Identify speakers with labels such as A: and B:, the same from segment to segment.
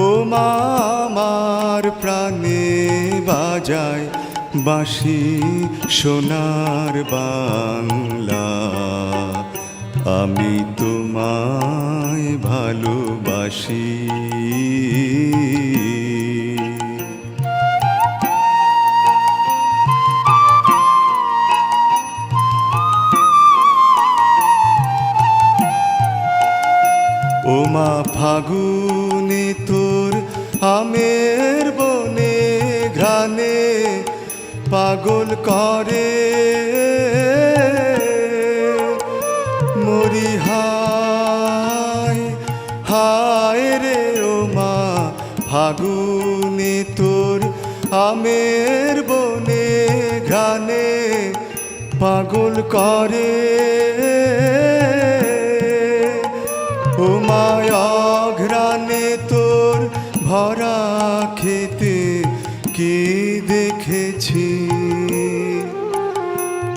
A: ও মা আমার প্রাণে বাজায় বাঁশি সোনার বাংলা। আমি তোমায় ভালোবাসি। ও মা ফাগুনে পাগল করে। মরি হায় হায় রে ও মা, ফাগুনে তোর আমের বনে ঘ্রাণে পাগল করে। ও মায়া তোর ভরা খেতে কি দেখেছি?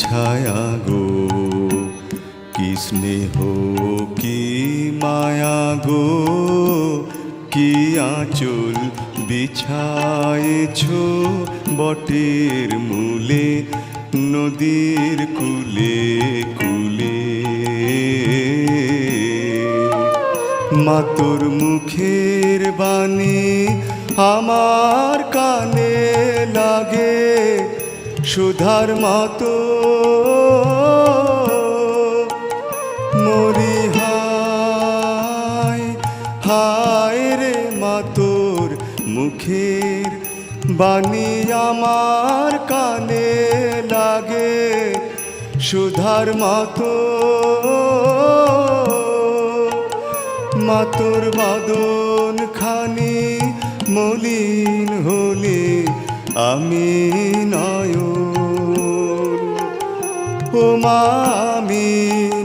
A: ছায়া গো কি স্নেহ, কি মায়া গো, কি আঁচল বিছায়েছ বটের মূলে, নদীর কুলে কুলে। মাতোর মুখের বাণী আমার কানে লাগে সুধার মতো মরি হায় হায় রে মাতোর মুখের বাণী আমার কানে লাগে। সুধার মতো মাতোর বাদন খানি মলিন হলে আমি নয়ন ও মা আমি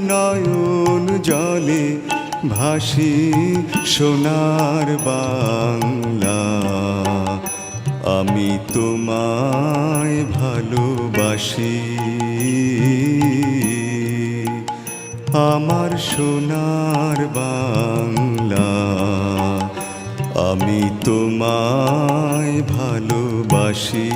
A: নয়ন জলে ভাসি সোনার বাংলা। আমি তোমায় ভালোবাসি। আমার সোনার বাংলা আমি তোমায় ভালোবাসি।